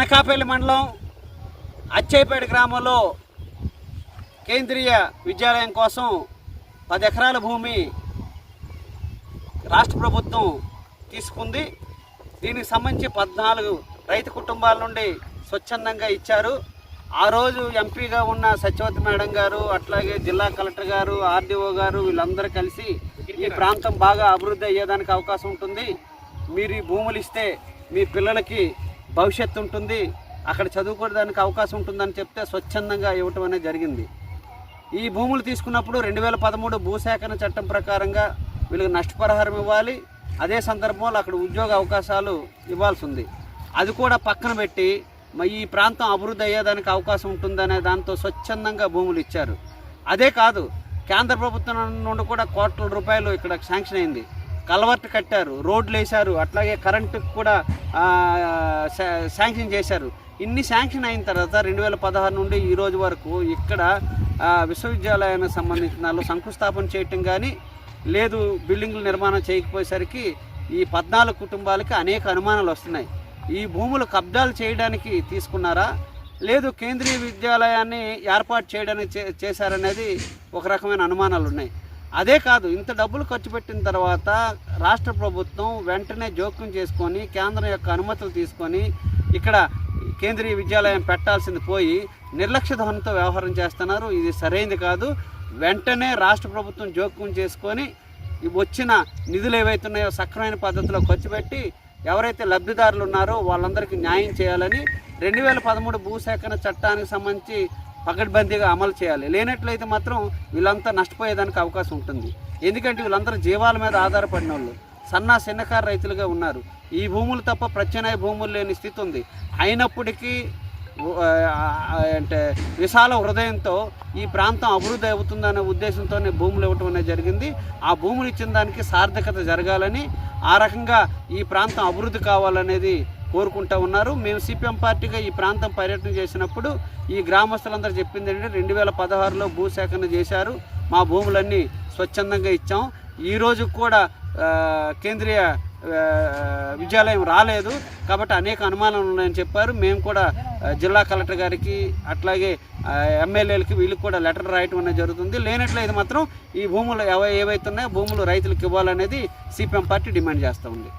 అనకాపల్లి మండలం అచ్చేపేట గ్రామంలో కేంద్రీయ విద్యాలయం కోసం పది ఎకరాల భూమి రాష్ట్ర ప్రభుత్వం తీసుకుంది. దీనికి సంబంధించి పద్నాలుగు రైతు కుటుంబాల నుండి స్వచ్ఛందంగా ఇచ్చారు. ఆ రోజు ఎంపీగా ఉన్న సత్యవతి మేడం గారు అట్లాగే జిల్లా కలెక్టర్ గారు ఆర్డీఓ గారు వీళ్ళందరూ కలిసి ఈ ప్రాంతం బాగా అభివృద్ధి అయ్యేదానికి అవకాశం ఉంటుంది. మీరు ఈ భూములు ఇస్తే మీ పిల్లలకి భవిష్యత్తు ఉంటుంది అక్కడ చదువుకోవడానికి అవకాశం ఉంటుందని చెప్తే స్వచ్ఛందంగా ఇవ్వటం అనేది జరిగింది. ఈ భూములు తీసుకున్నప్పుడు రెండు వేల పదమూడు భూసేకరణ చట్టం ప్రకారంగా వీళ్ళకి నష్టపరిహారం ఇవ్వాలి. అదే సందర్భంలో అక్కడ ఉద్యోగ అవకాశాలు ఇవ్వాల్సి ఉంది. అది కూడా పక్కన పెట్టి ఈ ప్రాంతం అభివృద్ధి అయ్యేదానికి అవకాశం ఉంటుందనే దాంతో స్వచ్ఛందంగా భూములు ఇచ్చారు. అదే కాదు కేంద్ర ప్రభుత్వం నుండి కూడా కోట్ల రూపాయలు ఇక్కడ శాంక్షన్ అయింది. కలవర్ట్ కట్టారు రోడ్లు వేశారు అట్లాగే కరెంటుకు కూడా శాంక్షన్ చేశారు. ఇన్ని శాంక్షన్ అయిన తర్వాత రెండు వేల పదహారు నుండి ఈ రోజు వరకు ఇక్కడ విశ్వవిద్యాలయానికి సంబంధించిన వాళ్ళు శంకుస్థాపన చేయటం కానీ లేదు బిల్డింగ్లు నిర్మాణం చేయకపోయేసరికి ఈ పద్నాలుగు కుటుంబాలకి అనేక అనుమానాలు వస్తున్నాయి. ఈ భూములు కబ్జాలు చేయడానికి తీసుకున్నారా? లేదు కేంద్రీయ విద్యాలయాన్ని ఏర్పాటు చేయడానికి చే- చేశారనేది ఒక రకమైన అనుమానాలు ఉన్నాయి అదే కాదు ఇంత డబ్బులు ఖర్చు పెట్టిన తర్వాత రాష్ట్ర ప్రభుత్వం వెంటనే జోక్యం చేసుకొని కేంద్రం యొక్క అనుమతులు తీసుకొని ఇక్కడ కేంద్రీయ విద్యాలయం పెట్టాల్సింది పోయి నిర్లక్ష్య ధనంతో వ్యవహారం చేస్తున్నారు. ఇది సరైనది కాదు. వెంటనే రాష్ట్ర ప్రభుత్వం జోక్యం చేసుకొని వచ్చిన నిధులు ఏవైతున్నాయో సక్రమైన పద్ధతిలో ఖర్చు పెట్టి ఎవరైతే లబ్ధిదారులు ఉన్నారో వాళ్ళందరికీ న్యాయం చేయాలని రెండు వేల పదమూడు భూసేకరణ చట్టానికి సంబంధించి పకడ్బందీగా అమలు చేయాలి. లేనట్లయితే మాత్రం వీళ్ళంతా నష్టపోయేదానికి అవకాశం ఉంటుంది. ఎందుకంటే వీళ్ళందరూ జీవాల మీద ఆధారపడిన వాళ్ళు. సన్న చిన్నకారు రైతులుగా ఉన్నారు. ఈ భూములు తప్ప ప్రత్యామ్నాయ భూములు లేని స్థితి ఉంది. అయినప్పటికీ అంటే విశాల హృదయంతో ఈ ప్రాంతం అభివృద్ధి అవుతుందనే ఉద్దేశంతోనే భూములు ఇవ్వటం అనేది జరిగింది. ఆ భూములు ఇచ్చిన దానికి సార్థకత జరగాలని ఆ రకంగా ఈ ప్రాంతం అభివృద్ధి కావాలనేది కోరుకుంటా ఉన్నారు. మేము సిపిఎం పార్టీగా ఈ ప్రాంతం పర్యటన చేసినప్పుడు ఈ గ్రామస్తులందరూ చెప్పింది ఏంటంటే రెండు వేల పదహారులో భూసేకరణ చేశారు. మా భూములన్నీ స్వచ్ఛందంగా ఇచ్చాం. ఈ కూడా కేంద్రీయ విద్యాలయం రాలేదు. కాబట్టి అనేక అనుమానాలు ఉన్నాయని చెప్పారు. మేము కూడా జిల్లా కలెక్టర్ గారికి అట్లాగే ఎమ్మెల్యేలకి వీళ్ళకి కూడా లెటర్ రాయటం అనేది జరుగుతుంది. లేనట్లయితే మాత్రం ఈ భూములు ఏవై ఏవైతే ఉన్నాయో భూములు రైతులకు ఇవ్వాలనేది సిపిఎం పార్టీ డిమాండ్ చేస్తూ ఉంది.